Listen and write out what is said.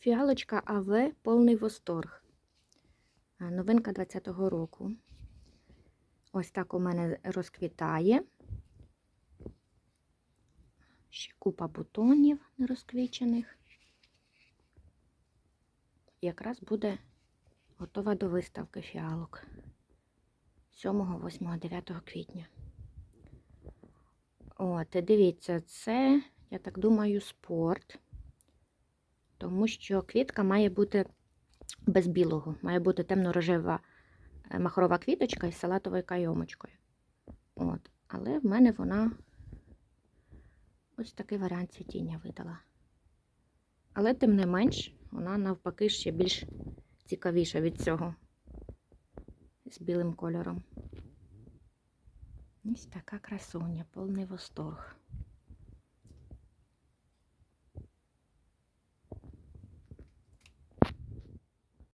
Фіалочка АВ повний восторг. Новинка 20-го року. Ось так у мене розквітає. Ще купа бутонів нерозквічених. Якраз буде готова до виставки фіалок 7, 8, 9 квітня. От, дивіться, це, я так думаю, спорт, тому що квітка має бути без білого, має бути темно-рожева е, махрова квіточка із салатовою кайомочкою. От, але в мене вона ось такий варіант цвітіння видала. Але, тим не менш, вона навпаки ще більш цікавіша від цього з білим кольором. Ось така красуня, повний восторг.